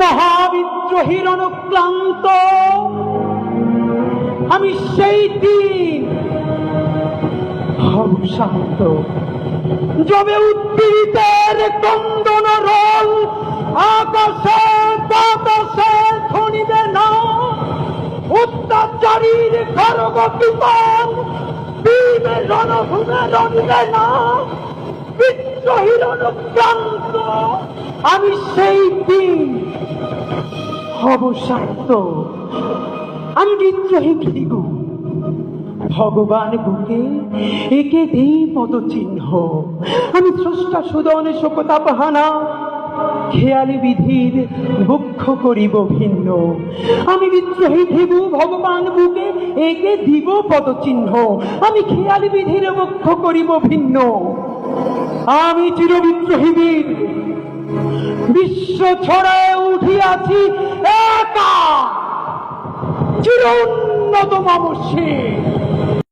মহাবিদ্রোহীর অনুক্লান্ত আমি সেই দিন শান্ত। যবে উদ্ভিদের কন্দন রোল আকাশে বাতাসে ধনিবে না, অত্যাচারীর খরগ বিমান বীর রণভূমে রণিবে না। আমি সেই দিন হব শান্ত। আমি বিদ্রোহী ভৃগু। ভগবান বুকে একে দেই পদ চিহ্ন আমি স্রষ্টা সুদন শোকতাপহানা। খেয়ালি বিধির বক্ষ করিব ভিন্ন। আমি বিদ্রোহী ভৃগু, ভগবান বুকে একে দিব পদ চিহ্ন আমি খেয়ালি বিধির বক্ষ করিব ভিন্ন। আমি চির বিদ্রোহী বীর। বিশ্ব ছড়ায় উঠিয়াছি একা। চির উন্নত মামসী